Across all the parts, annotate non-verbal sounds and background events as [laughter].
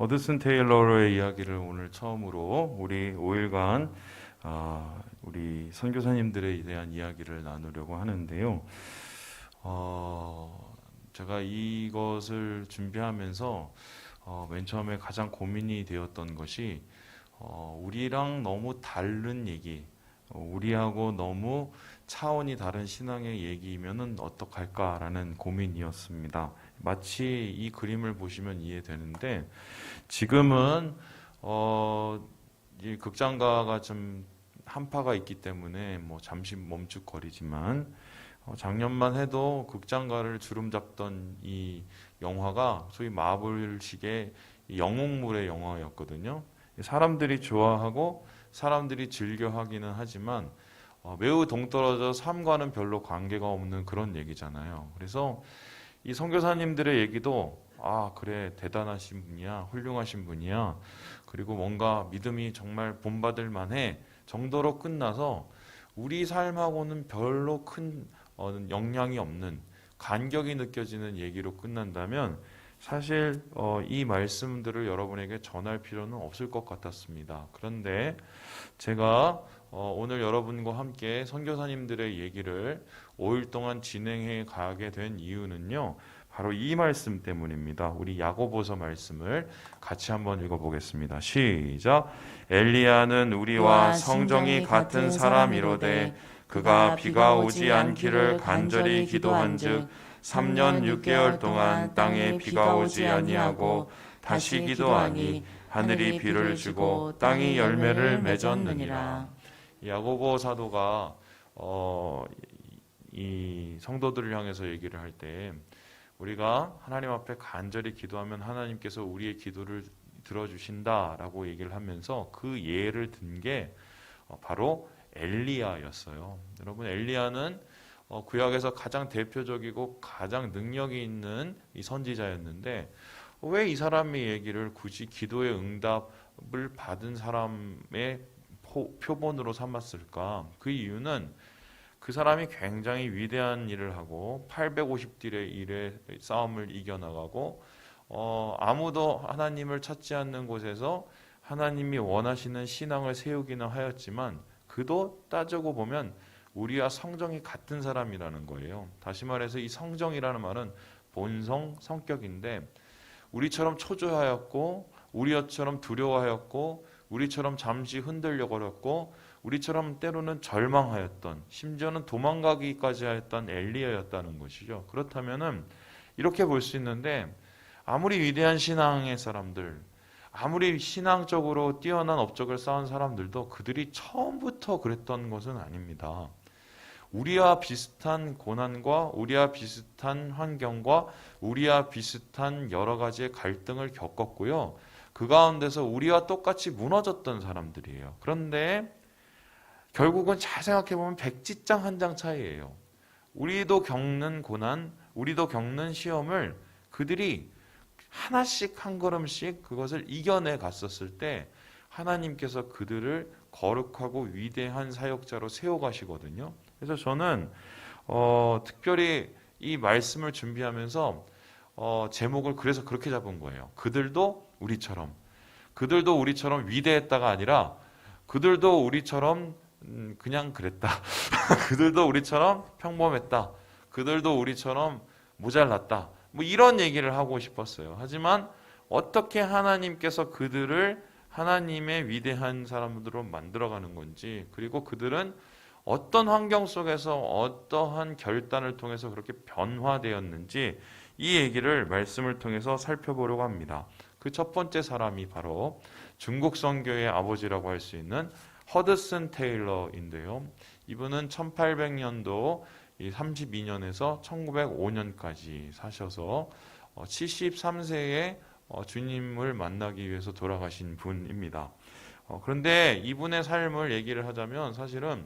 허드슨 테일러의 이야기를 오늘 처음으로 우리 5일간 아, 우리 선교사님들에 대한 이야기를 나누려고 하는데요. 어, 제가 이것을 준비하면서 어, 맨 처음에 가장 고민이 되었던 것이 어, 우리랑 너무 다른 얘기, 어, 우리하고 너무 차원이 다른 신앙의 얘기면은 어떡할까라는 고민이었습니다. 마치 이 그림을 보시면 이해되는데 지금은 어, 이 극장가가 좀 한파가 있기 때문에 뭐 잠시 멈칫거리지만 어, 작년만 해도 극장가를 주름 잡던 이 영화가 소위 마블식의 이 영웅물의 영화였거든요. 사람들이 좋아하고 사람들이 즐겨 하기는 하지만 어, 매우 동떨어져 삶과는 별로 관계가 없는 그런 얘기잖아요. 그래서 이 선교사님들의 얘기도 아 그래 대단하신 분이야 훌륭하신 분이야 그리고 뭔가 믿음이 정말 본받을 만해 정도로 끝나서 우리 삶하고는 별로 큰 어, 영향이 없는 간격이 느껴지는 얘기로 끝난다면 사실 어, 이 말씀들을 여러분에게 전할 필요는 없을 것 같았습니다. 그런데 제가 어, 오늘 여러분과 함께 선교사님들의 얘기를 5일 동안 진행해 가게 된 이유는요. 바로 이 말씀 때문입니다. 우리 야고보서 말씀을 같이 한번 읽어보겠습니다. 시작. 엘리야는 우리와 성정이 같은 사람이로되 그가 비가 오지 않기를 간절히 기도한즉 3년 6개월 동안 땅에 비가 오지 아니하고 다시 기도하니 하늘이 비를 주고 땅이 열매를 맺었느니라. 야고보 사도가 어, 이 성도들을 향해서 얘기를 할 때 우리가 하나님 앞에 간절히 기도하면 하나님께서 우리의 기도를 들어주신다라고 얘기를 하면서 그 예를 든 게 바로 엘리야였어요. 여러분 엘리야는 어, 구약에서 가장 대표적이고 가장 능력이 있는 이 선지자였는데 왜 이 사람의 얘기를 굳이 기도의 응답을 받은 사람의 표본으로 삼았을까? 그 이유는 그 사람이 굉장히 위대한 일을 하고 850딜의 일의 싸움을 이겨나가고 어, 아무도 하나님을 찾지 않는 곳에서 하나님이 원하시는 신앙을 세우기는 하였지만 그도 따지고 보면 우리와 성정이 같은 사람이라는 거예요. 다시 말해서 이 성정이라는 말은 본성, 성격인데 우리처럼 초조하였고 우리처럼 두려워하였고 우리처럼 잠시 흔들려버렸고 우리처럼 때로는 절망하였던 심지어는 도망가기까지 하였던 엘리야였다는 것이죠. 그렇다면은 이렇게 볼 수 있는데 아무리 위대한 신앙의 사람들 아무리 신앙적으로 뛰어난 업적을 쌓은 사람들도 그들이 처음부터 그랬던 것은 아닙니다. 우리와 비슷한 고난과 우리와 비슷한 환경과 우리와 비슷한 여러 가지의 갈등을 겪었고요. 그 가운데서 우리와 똑같이 무너졌던 사람들이에요. 그런데 결국은 잘 생각해 보면 백지장 한 장 차이예요. 우리도 겪는 고난, 우리도 겪는 시험을 그들이 하나씩 한 걸음씩 그것을 이겨내 갔었을 때 하나님께서 그들을 거룩하고 위대한 사역자로 세워 가시거든요. 그래서 저는 어, 특별히 이 말씀을 준비하면서 어, 제목을 그래서 그렇게 잡은 거예요. 그들도 우리처럼 그들도 우리처럼 위대했다가 아니라 그들도 우리처럼 음, 그냥 그랬다. [laughs] 그들도 우리처럼 평범했다. 그들도 우리처럼 모자랐다. 뭐 이런 얘기를 하고 싶었어요. 하지만 어떻게 하나님께서 그들을 하나님의 위대한 사람들로 만들어가는 건지, 그리고 그들은 어떤 환경 속에서 어떠한 결단을 통해서 그렇게 변화되었는지 이 얘기를 말씀을 통해서 살펴보려고 합니다. 그 첫 번째 사람이 바로 중국 선교의 아버지라고 할 수 있는 허드슨 테일러인데요. 이분은 1800년도 32년에서 1905년까지 사셔서 73세에 주님을 만나기 위해서 돌아가신 분입니다. 어, 그런데 이분의 삶을 얘기를 하자면 사실은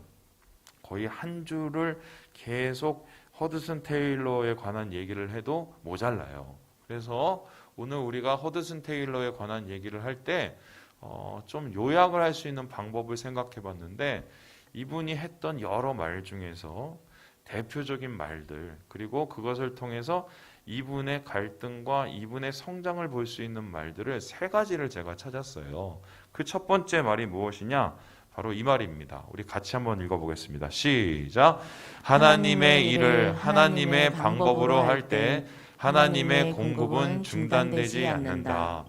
거의 한 줄을 계속 허드슨 테일러에 관한 얘기를 해도 모자라요. 그래서 오늘 우리가 허드슨 테일러에 관한 얘기를 할때 어, 좀 요약을 할 수 있는 방법을 생각해 봤는데 이분이 했던 여러 말 중에서 대표적인 말들 그리고 그것을 통해서 이분의 갈등과 이분의 성장을 볼 수 있는 말들을 세 가지를 제가 찾았어요. 그 첫 번째 말이 무엇이냐? 바로 이 말입니다. 우리 같이 한번 읽어보겠습니다. 시작. 하나님의 일을 하나님의 방법으로 할 때 하나님의 공급은 중단되지 않는다.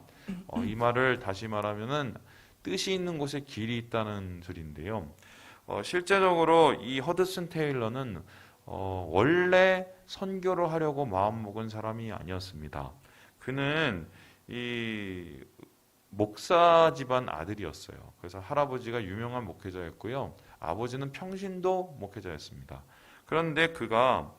어, 이 말을 다시 말하면은 뜻이 있는 곳에 길이 있다는 소리인데요. 어, 실제적으로 이 허드슨 테일러는 어, 원래 선교를 하려고 마음먹은 사람이 아니었습니다. 그는 이 목사 집안 아들이었어요. 그래서 할아버지가 유명한 목회자였고요. 아버지는 평신도 목회자였습니다. 그런데 그가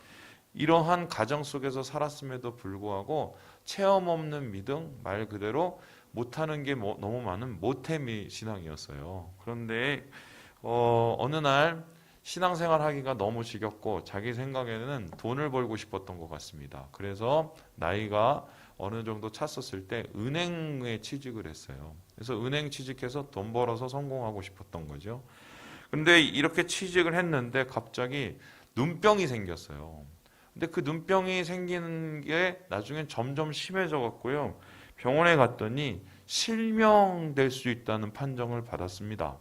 이러한 가정 속에서 살았음에도 불구하고 체험 없는 믿음, 말 그대로 못하는 게 뭐- 너무 많은 모태미 신앙이었어요. 그런데 어, 어느 날 신앙생활 하기가 너무 지겹고 자기 생각에는 돈을 벌고 싶었던 것 같습니다. 그래서 나이가 어느 정도 찼었을 때 은행에 취직을 했어요. 그래서 은행 취직해서 돈 벌어서 성공하고 싶었던 거죠. 근데 이렇게 취직을 했는데 갑자기 눈병이 생겼어요. 근데 그 눈병이 생기는 게 나중엔 점점 심해져 갔고요. 병원에 갔더니 실명될 수 있다는 판정을 받았습니다.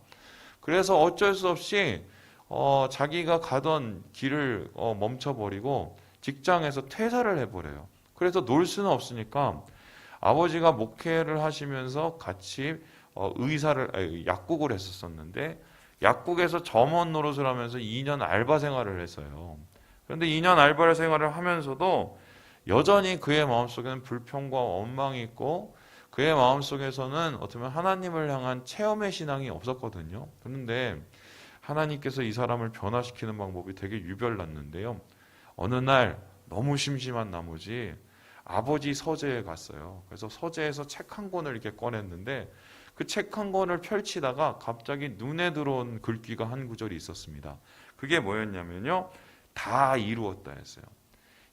그래서 어쩔 수 없이 어, 자기가 가던 길을 어, 멈춰버리고 직장에서 퇴사를 해버려요. 그래서 놀 수는 없으니까 아버지가 목회를 하시면서 같이 어, 의사를 아니, 약국을 했었었는데 약국에서 점원 노릇을 하면서 2년 알바 생활을 했어요. 그런데 2년 알바 생활을 하면서도 여전히 그의 마음속에는 불평과 원망이 있고 그의 마음속에서는 어떻게 보면 하나님을 향한 체험의 신앙이 없었거든요. 그런데 하나님께서 이 사람을 변화시키는 방법이 되게 유별났는데요. 어느 날 너무 심심한 나머지 아버지 서재에 갔어요. 그래서 서재에서 책 한 권을 이렇게 꺼냈는데 그 책 한 권을 펼치다가 갑자기 눈에 들어온 글귀가 한 구절이 있었습니다. 그게 뭐였냐면요. 다 이루었다 했어요.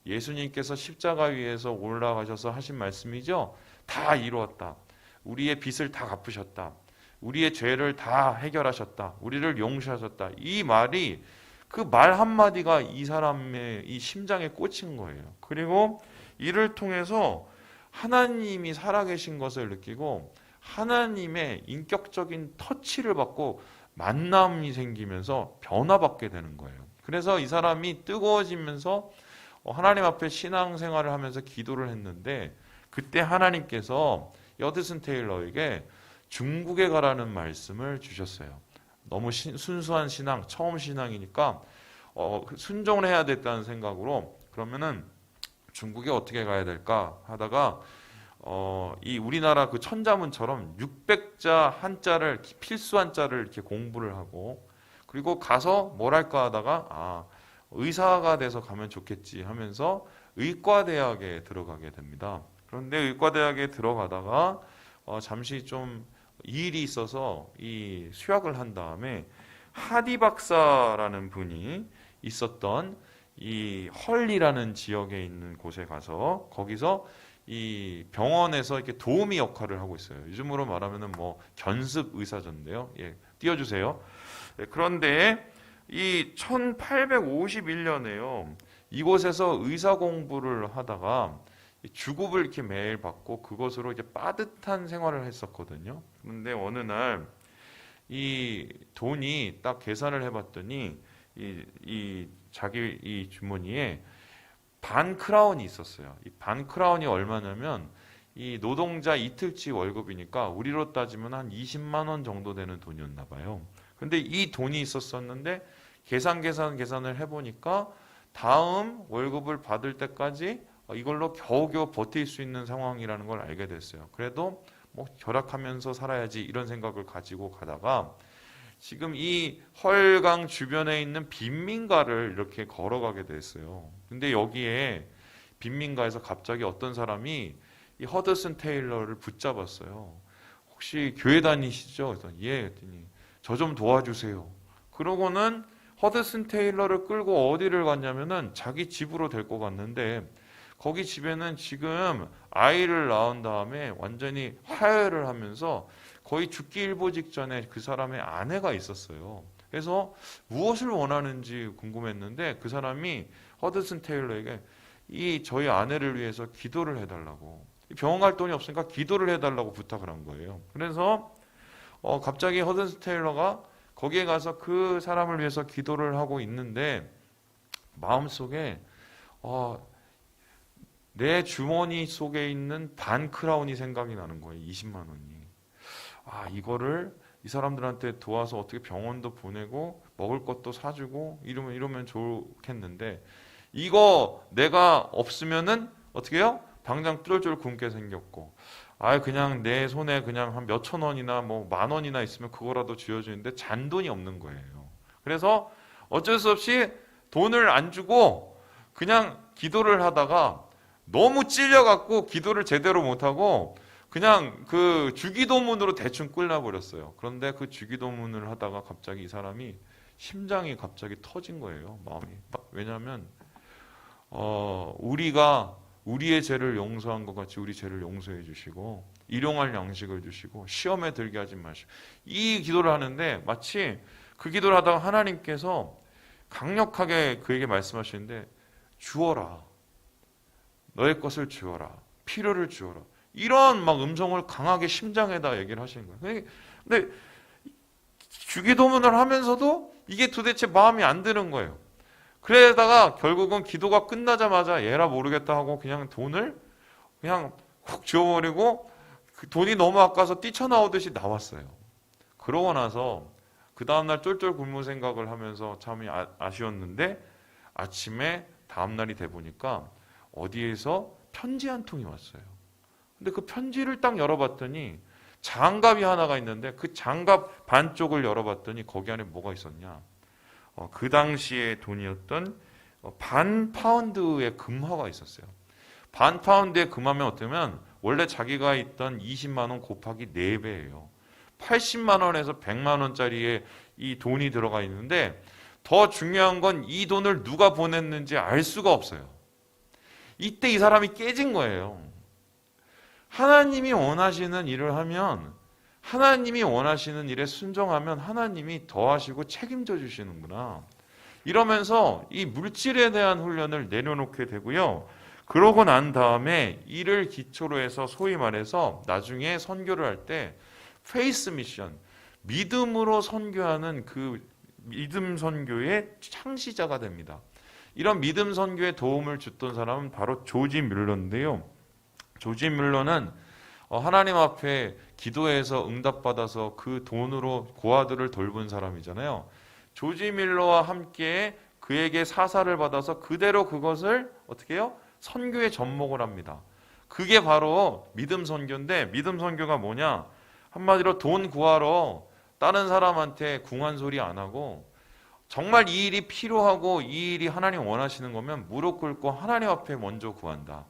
예수님께서 십자가 위에서 올라가셔서 하신 말씀이죠. 다 이루었다. 우리의 빚을 다 갚으셨다. 우리의 죄를 다 해결하셨다. 우리를 용서하셨다. 이 말이 그 말 한마디가 이 사람의 이 심장에 꽂힌 거예요. 그리고 이를 통해서 하나님이 살아계신 것을 느끼고 하나님의 인격적인 터치를 받고 만남이 생기면서 변화받게 되는 거예요. 그래서 이 사람이 뜨거워지면서 어, 하나님 앞에 신앙생활을 하면서 기도를 했는데 그때 하나님께서 여드슨 테일러에게 중국에 가라는 말씀을 주셨어요. 너무 신- 순수한 신앙, 처음 신앙이니까 어, 순종을 해야 됐다는 생각으로 그러면은 중국에 어떻게 가야 될까 하다가 어, 이 우리나라 그 천자문처럼 600자 한자를 필수 한자를 이렇게 공부를 하고 그리고 가서 뭘 할까 하다가 아 의사가 돼서 가면 좋겠지 하면서 의과대학에 들어가게 됩니다. 그런데 의과대학에 들어가다가 어, 잠시 좀 일이 있어서 이 수학을 한 다음에 하디 박사라는 분이 있었던 이 헐리라는 지역에 있는 곳에 가서 거기서 이 병원에서 이렇게 도우미 역할을 하고 있어요. 요즘으로 말하면은 뭐 견습 의사전인데요. 예, 띄워주세요. 예, 그런데 이 1851년에요. 이곳에서 의사 공부를 하다가 이 주급을 이렇게 매일 받고 그것으로 이제 빠듯한 생활을 했었거든요. 그런데 어느 날 이 돈이 딱 계산을 해봤더니 이, 이 자기 이 주머니에 반 크라운이 있었어요. 이 반 크라운이 얼마냐면 이 노동자 이틀치 월급이니까 우리로 따지면 한 20만 원 정도 되는 돈이었나 봐요. 근데 이 돈이 있었었는데 계산 계산 계산을 해보니까 다음 월급을 받을 때까지 이걸로 겨우겨우 버틸 수 있는 상황이라는 걸 알게 됐어요. 그래도 뭐 결합하면서 살아야지 이런 생각을 가지고 가다가 지금 이 헐강 주변에 있는 빈민가를 이렇게 걸어가게 됐어요. 근데 여기에 빈민가에서 갑자기 어떤 사람이 이 허드슨 테일러를 붙잡았어요. 혹시 교회 다니시죠? 그래서 예, 했더니 저 좀 도와주세요. 그러고는 허드슨 테일러를 끌고 어디를 갔냐면은 자기 집으로 데리고 갔는데 거기 집에는 지금 아이를 낳은 다음에 완전히 화해를 하면서 거의 죽기 일보 직전에 그 사람의 아내가 있었어요. 그래서 무엇을 원하는지 궁금했는데 그 사람이 허드슨 테일러에게 이 저희 아내를 위해서 기도를 해달라고 병원 갈 돈이 없으니까 기도를 해달라고 부탁을 한 거예요. 그래서 어, 갑자기 허든스 테일러가 거기에 가서 그 사람을 위해서 기도를 하고 있는데 마음속에 어, 내 주머니 속에 있는 반 크라운이 생각이 나는 거예요. 20만 원이. 아, 이거를 이 사람들한테 도와서 어떻게 병원도 보내고 먹을 것도 사주고 이러면 이러면 좋겠는데 이거 내가 없으면은 어떻게 해요? 당장 쫄쫄 굶게 생겼고 아 그냥 내 손에 그냥 한 몇 천 원이나 뭐 만 원이나 있으면 그거라도 쥐어주는데 잔돈이 없는 거예요. 그래서 어쩔 수 없이 돈을 안 주고 그냥 기도를 하다가 너무 찔려갖고 기도를 제대로 못하고 그냥 그 주기도문으로 대충 끌려버렸어요. 그런데 그 주기도문을 하다가 갑자기 이 사람이 심장이 갑자기 터진 거예요. 마음이. 왜냐하면 어, 우리가 우리의 죄를 용서한 것 같이 우리 죄를 용서해 주시고 일용할 양식을 주시고 시험에 들게 하지 마시고 이 기도를 하는데 마치 그 기도를 하다가 하나님께서 강력하게 그에게 말씀하시는데 주어라 너의 것을 주어라 필요를 주어라 이런 막 음성을 강하게 심장에다 얘기를 하시는 거예요. 근데 주기도문을 하면서도 이게 도대체 마음이 안 드는 거예요. 그러다가 결국은 기도가 끝나자마자 얘라 모르겠다 하고 그냥 돈을 그냥 훅 지워버리고 그 돈이 너무 아까워서 뛰쳐나오듯이 나왔어요. 그러고 나서 그 다음날 쫄쫄 굶는 생각을 하면서 참 아, 아쉬웠는데 아침에 다음날이 돼 보니까 어디에서 편지 한 통이 왔어요. 근데 그 편지를 딱 열어봤더니 장갑이 하나가 있는데 그 장갑 반쪽을 열어봤더니 거기 안에 뭐가 있었냐? 어, 그 당시의 돈이었던 어, 반 파운드의 금화가 있었어요. 반 파운드의 금화면 어쩌면 원래 자기가 있던 20만 원 곱하기 4배예요. 80만 원에서 100만 원짜리의 이 돈이 들어가 있는데 더 중요한 건 이 돈을 누가 보냈는지 알 수가 없어요. 이때 이 사람이 깨진 거예요. 하나님이 원하시는 일을 하면 하나님이 원하시는 일에 순종하면 하나님이 더하시고 책임져 주시는구나. 이러면서 이 물질에 대한 훈련을 내려놓게 되고요. 그러고 난 다음에 이를 기초로 해서 소위 말해서 나중에 선교를 할 때 페이스 미션, 믿음으로 선교하는 그 믿음 선교의 창시자가 됩니다. 이런 믿음 선교에 도움을 줬던 사람은 바로 조지 뮬러인데요. 조지 뮬러는 어, 하나님 앞에 기도해서 응답받아서 그 돈으로 고아들을 돌본 사람이잖아요. 조지 밀러와 함께 그에게 사사를 받아서 그대로 그것을 어떻게 해요? 선교에 접목을 합니다. 그게 바로 믿음 선교인데 믿음 선교가 뭐냐? 한마디로 돈 구하러 다른 사람한테 궁한 소리 안 하고 정말 이 일이 필요하고 이 일이 하나님 원하시는 거면 무릎 꿇고 하나님 앞에 먼저 구한다.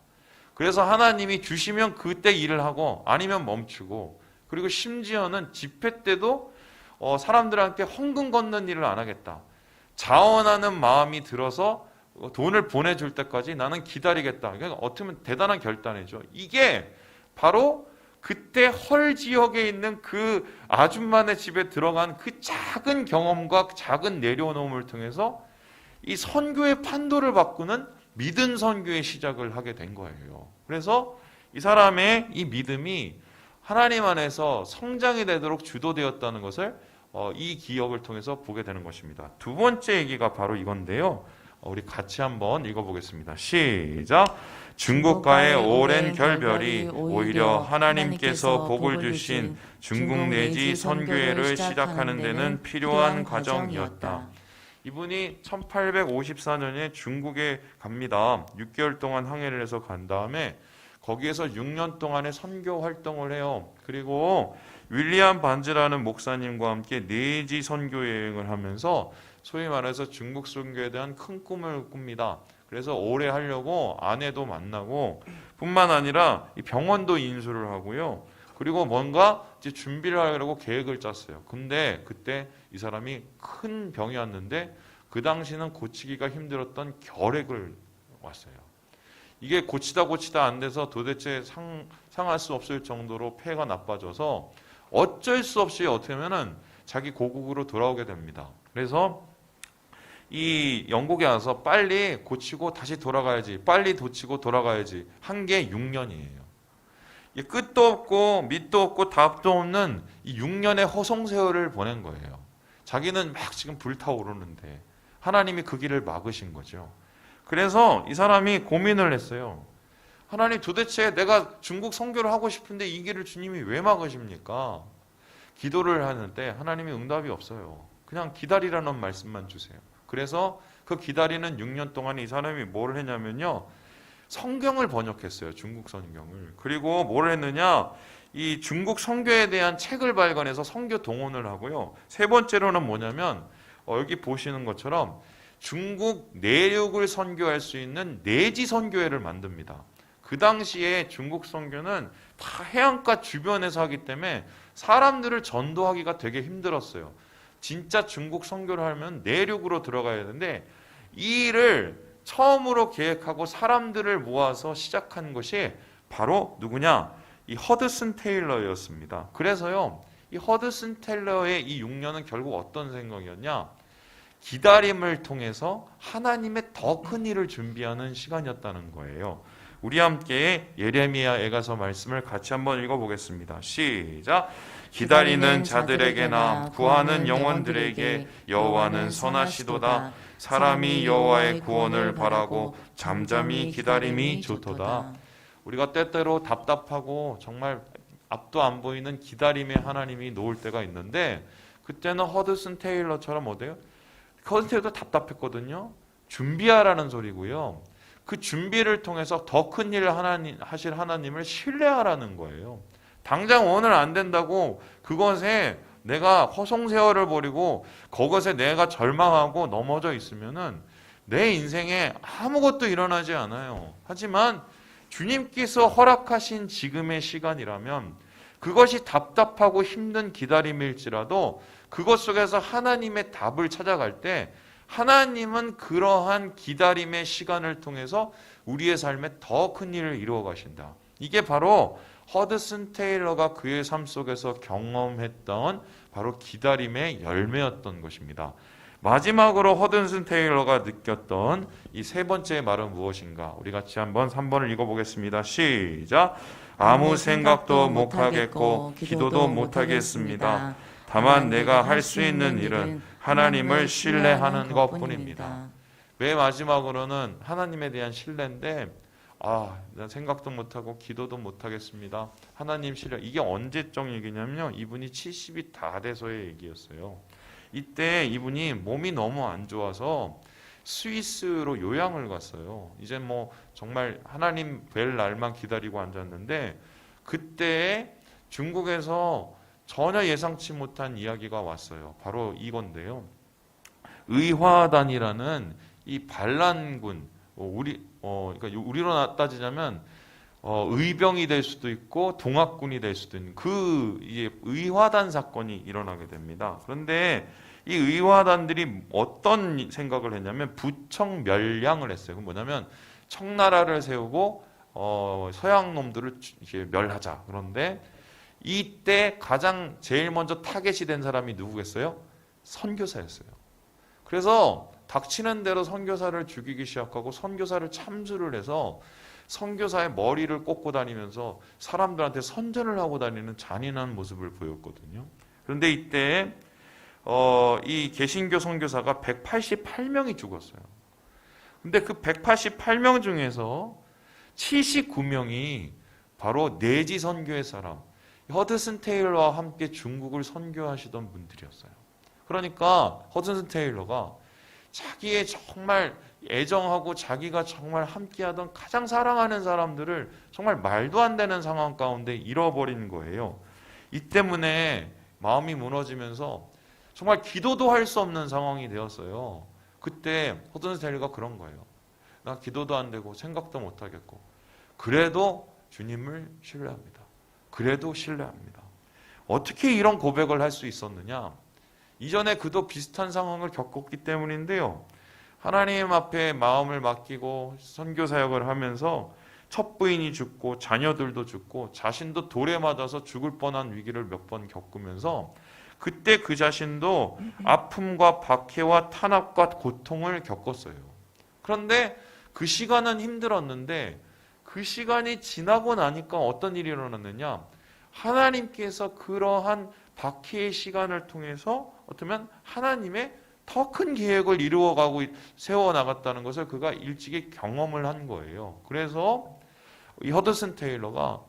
그래서 하나님이 주시면 그때 일을 하고 아니면 멈추고 그리고 심지어는 집회 때도 어, 사람들한테 헌금 걷는 일을 안 하겠다. 자원하는 마음이 들어서 돈을 보내줄 때까지 나는 기다리겠다. 그러니까 어떻게 보면 대단한 결단이죠. 이게 바로 그때 헐 지역에 있는 그 아줌마네 집에 들어간 그 작은 경험과 작은 내려놓음을 통해서 이 선교의 판도를 바꾸는 믿은 선교의 시작을 하게 된 거예요. 그래서 이 사람의 이 믿음이 하나님 안에서 성장이 되도록 주도되었다는 것을 어, 이 기억을 통해서 보게 되는 것입니다. 두 번째 얘기가 바로 이건데요. 어, 우리 같이 한번 읽어보겠습니다. 시작. 중국과의 오랜 결별이 오히려 하나님께서 복을 주신 중국 내지 선교회를 시작하는 데는 필요한 과정이었다. 이분이 1854년에 중국에 갑니다. 6개월 동안 항해를 해서 간 다음에 거기에서 6년 동안의 선교 활동을 해요. 그리고 윌리엄 반즈라는 목사님과 함께 내지 선교 여행을 하면서 소위 말해서 중국 선교에 대한 큰 꿈을 꿉니다. 그래서 오래 하려고 아내도 만나고 뿐만 아니라 병원도 인수를 하고요. 그리고 뭔가 이제 준비를 하려고 계획을 짰어요. 근데 그때 이 사람이 큰 병이 왔는데 그 당시는 고치기가 힘들었던 결핵을 왔어요. 이게 고치다 고치다 안 돼서 도대체 상, 상할 수 없을 정도로 폐가 나빠져서 어쩔 수 없이 어떻게 하면은 자기 고국으로 돌아오게 됩니다. 그래서 이 영국에 와서 빨리 고치고 다시 돌아가야지. 빨리 고치고 돌아가야지. 한 게 6년이에요. 이 끝도 없고 밑도 없고 답도 없는 이 6년의 허송세월을 보낸 거예요. 자기는 막 지금 불타오르는데 하나님이 그 길을 막으신 거죠. 그래서 이 사람이 고민을 했어요. 하나님 도대체 내가 중국 선교를 하고 싶은데 이 길을 주님이 왜 막으십니까? 기도를 하는데 하나님이 응답이 없어요. 그냥 기다리라는 말씀만 주세요. 그래서 그 기다리는 6년 동안 이 사람이 뭘 했냐면요. 성경을 번역했어요. 중국 성경을. 그리고 뭘 했느냐? 이 중국 선교에 대한 책을 발간해서 선교 동원을 하고요. 세 번째로는 뭐냐면 어, 여기 보시는 것처럼 중국 내륙을 선교할 수 있는 내지 선교회를 만듭니다. 그 당시에 중국 선교는 다 해안가 주변에서 하기 때문에 사람들을 전도하기가 되게 힘들었어요. 진짜 중국 선교를 하면 내륙으로 들어가야 되는데 이 일을 처음으로 계획하고 사람들을 모아서 시작한 것이 바로 누구냐? 이 허드슨 테일러였습니다. 그래서요, 이 허드슨 테일러의 이 6년은 결국 어떤 생각이었냐? 기다림을 통해서 하나님의 더 큰 일을 준비하는 시간이었다는 거예요. 우리 함께 예레미야 에가서 말씀을 같이 한번 읽어보겠습니다. 시작. 기다리는 자들에게나 구하는 영혼들에게 여호와는 선하시도다. 사람이 여호와의 구원을 바라고 잠잠히 기다림이 좋도다. 우리가 때때로 답답하고 정말 앞도 안 보이는 기다림에 하나님이 놓을 때가 있는데 그때는 허드슨 테일러처럼 어때요? 허드슨 테일러도 답답했거든요. 준비하라는 소리고요. 그 준비를 통해서 더 큰 일을 하나님, 하실 하나님을 신뢰하라는 거예요. 당장 오늘 안 된다고 그것에 내가 허송세월을 버리고 그것에 내가 절망하고 넘어져 있으면은 내 인생에 아무것도 일어나지 않아요. 하지만 주님께서 허락하신 지금의 시간이라면 그것이 답답하고 힘든 기다림일지라도 그것 속에서 하나님의 답을 찾아갈 때 하나님은 그러한 기다림의 시간을 통해서 우리의 삶에 더 큰 일을 이루어 가신다. 이게 바로 허드슨 테일러가 그의 삶 속에서 경험했던 바로 기다림의 열매였던 것입니다. 마지막으로 허든슨 테일러가 느꼈던 이 세 번째 말은 무엇인가? 우리 같이 한번 3번을 읽어보겠습니다. 시작. 아무 생각도 못하겠고 기도도 못하겠습니다. 다만 내가 할 수 있는 일은 하나님을 신뢰하는 것 뿐입니다. 왜 마지막으로는 하나님에 대한 신뢰인데 아, 난 생각도 못하고 기도도 못하겠습니다. 하나님 신뢰. 이게 언제적 얘기냐면요. 이분이 70이 다 돼서의 얘기였어요. 이때 이분이 몸이 너무 안 좋아서 스위스로 요양을 갔어요. 이제 뭐 정말 하나님 뵐 날만 기다리고 앉았는데 그때 중국에서 전혀 예상치 못한 이야기가 왔어요. 바로 이건데요. 의화단이라는 이 반란군 어, 우리 어 그러니까 우리로 따지자면 어, 의병이 될 수도 있고 동학군이 될 수도 있는 그 의화단 사건이 일어나게 됩니다. 그런데 이 의화단들이 어떤 생각을 했냐면 부청 멸량을 했어요. 그 뭐냐면 청나라를 세우고 어, 서양 놈들을 멸하자. 그런데 이때 가장 제일 먼저 타겟이 된 사람이 누구겠어요? 선교사였어요. 그래서 닥치는 대로 선교사를 죽이기 시작하고 선교사를 참수를 해서 선교사의 머리를 꽂고 다니면서 사람들한테 선전을 하고 다니는 잔인한 모습을 보였거든요. 그런데 이때 어, 이 개신교 선교사가 188명이 죽었어요. 근데 그 188명 중에서 79명이 바로 내지 선교의 사람, 허드슨 테일러와 함께 중국을 선교하시던 분들이었어요. 그러니까 허드슨 테일러가 자기의 정말 애정하고 자기가 정말 함께하던 가장 사랑하는 사람들을 정말 말도 안 되는 상황 가운데 잃어버린 거예요. 이 때문에 마음이 무너지면서 정말 기도도 할 수 없는 상황이 되었어요. 그때 테일러가 그런 거예요. 나 기도도 안 되고 생각도 못 하겠고 그래도 주님을 신뢰합니다. 그래도 신뢰합니다. 어떻게 이런 고백을 할 수 있었느냐? 이전에 그도 비슷한 상황을 겪었기 때문인데요. 하나님 앞에 마음을 맡기고 선교 사역을 하면서 첫 부인이 죽고 자녀들도 죽고 자신도 돌에 맞아서 죽을 뻔한 위기를 몇 번 겪으면서 그때 그 자신도 아픔과 박해와 탄압과 고통을 겪었어요. 그런데 그 시간은 힘들었는데 그 시간이 지나고 나니까 어떤 일이 일어났느냐? 하나님께서 그러한 박해의 시간을 통해서 어쩌면 하나님의 더 큰 계획을 이루어가고 세워 나갔다는 것을 그가 일찍이 경험을 한 거예요. 그래서 이 허드슨 테일러가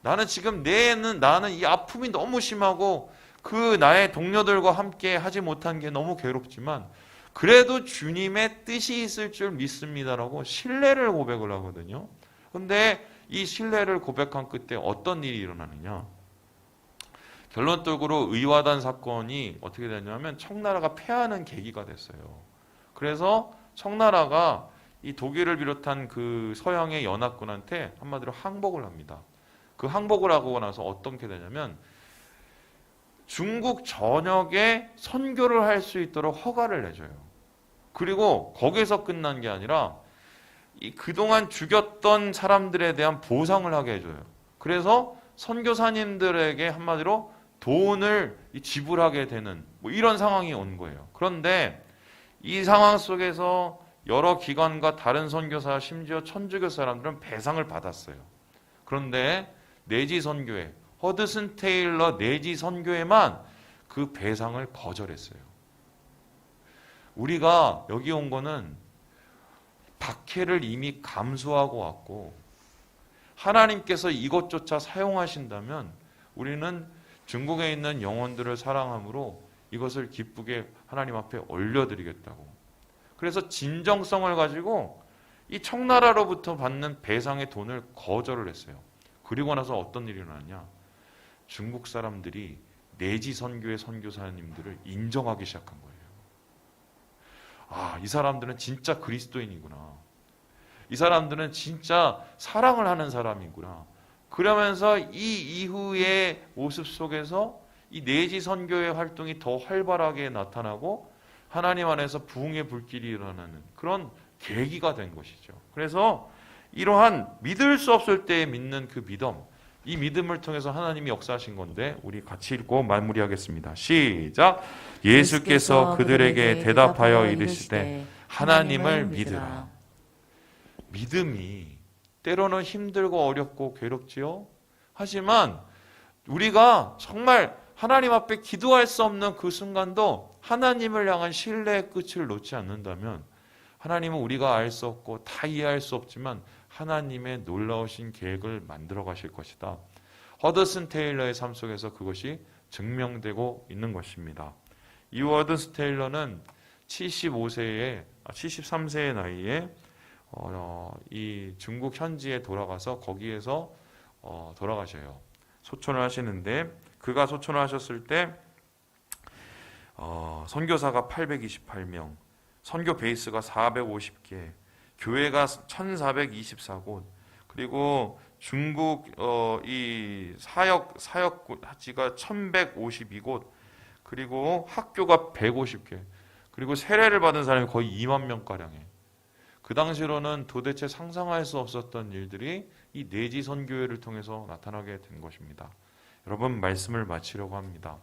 나는 지금 내는 나는 이 아픔이 너무 심하고 그 나의 동료들과 함께 하지 못한 게 너무 괴롭지만 그래도 주님의 뜻이 있을 줄 믿습니다라고 신뢰를 고백을 하거든요. 근데 이 신뢰를 고백한 끝에 어떤 일이 일어나느냐? 결론적으로 의화단 사건이 어떻게 됐냐면 청나라가 패하는 계기가 됐어요. 그래서 청나라가 이 독일을 비롯한 그 서양의 연합군한테 한마디로 항복을 합니다. 그 항복을 하고 나서 어떻게 되냐면 중국 전역에 선교를 할 수 있도록 허가를 내줘요. 그리고 거기서 끝난 게 아니라 이 그동안 죽였던 사람들에 대한 보상을 하게 해줘요. 그래서 선교사님들에게 한마디로 돈을 지불하게 되는 뭐 이런 상황이 온 거예요. 그런데 이 상황 속에서 여러 기관과 다른 선교사 심지어 천주교 사람들은 배상을 받았어요. 그런데 내지 선교회 허드슨 테일러 내지 선교회만 그 배상을 거절했어요. 우리가 여기 온 거는 박해를 이미 감수하고 왔고 하나님께서 이것조차 사용하신다면 우리는 중국에 있는 영혼들을 사랑함으로 이것을 기쁘게 하나님 앞에 올려드리겠다고. 그래서 진정성을 가지고 이 청나라로부터 받는 배상의 돈을 거절을 했어요. 그리고 나서 어떤 일이 일어났냐? 중국 사람들이 내지 선교의 선교사님들을 인정하기 시작한 거예요. 아, 이 사람들은 진짜 그리스도인이구나. 이 사람들은 진짜 사랑을 하는 사람이구나. 그러면서 이 이후의 모습 속에서 이 내지 선교의 활동이 더 활발하게 나타나고 하나님 안에서 부흥의 불길이 일어나는 그런 계기가 된 것이죠. 그래서 이러한 믿을 수 없을 때 믿는 그 믿음, 이 믿음을 통해서 하나님이 역사하신 건데 우리 같이 읽고 마무리하겠습니다. 시작. 예수께서 그들에게 대답하여 이르시되 하나님을 믿으라. 믿음이 때로는 힘들고 어렵고 괴롭지요. 하지만 우리가 정말 하나님 앞에 기도할 수 없는 그 순간도 하나님을 향한 신뢰의 끝을 놓지 않는다면 하나님은 우리가 알 수 없고 다 이해할 수 없지만 하나님의 놀라우신 계획을 만들어 가실 것이다. 허드슨 테일러의 삶 속에서 그것이 증명되고 있는 것입니다. 이 허드슨 테일러는 75세에 73세의 나이에 어, 이 중국 현지에 돌아가서 거기에서 어, 돌아가셔요. 소천을 하시는데 그가 소천을 하셨을 때 어, 선교사가 828명, 선교 베이스가 450개, 교회가 1,424곳, 그리고 중국 어, 이 사역 사역지가 1,152곳, 그리고 학교가 150개, 그리고 세례를 받은 사람이 거의 2만 명 가량에. 그 당시로는 도대체 상상할 수 없었던 일들이 이 내지 선교회를 통해서 나타나게 된 것입니다. 여러분 말씀을 마치려고 합니다.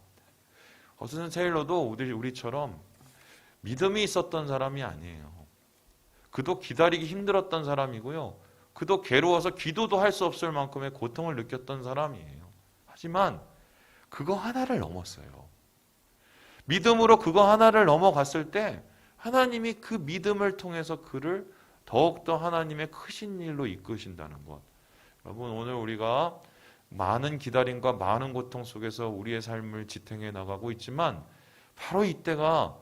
어스슨 테일러도 우리, 우리처럼 믿음이 있었던 사람이 아니에요. 그도 기다리기 힘들었던 사람이고요. 그도 괴로워서 기도도 할 수 없을 만큼의 고통을 느꼈던 사람이에요. 하지만 그거 하나를 넘었어요. 믿음으로 그거 하나를 넘어갔을 때 하나님이 그 믿음을 통해서 그를 더욱더 하나님의 크신 일로 이끄신다는 것. 여러분 오늘 우리가 많은 기다림과 많은 고통 속에서 우리의 삶을 지탱해 나가고 있지만 바로 이때가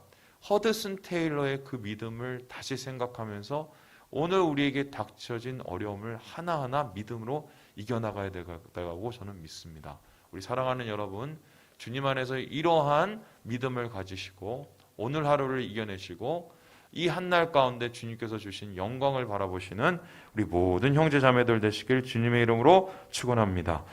허드슨 테일러의 그 믿음을 다시 생각하면서 오늘 우리에게 닥쳐진 어려움을 하나하나 믿음으로 이겨나가야 되고 저는 믿습니다. 우리 사랑하는 여러분, 주님 안에서 이러한 믿음을 가지시고 오늘 하루를 이겨내시고 이 한날 가운데 주님께서 주신 영광을 바라보시는 우리 모든 형제 자매들 되시길 주님의 이름으로 축원합니다.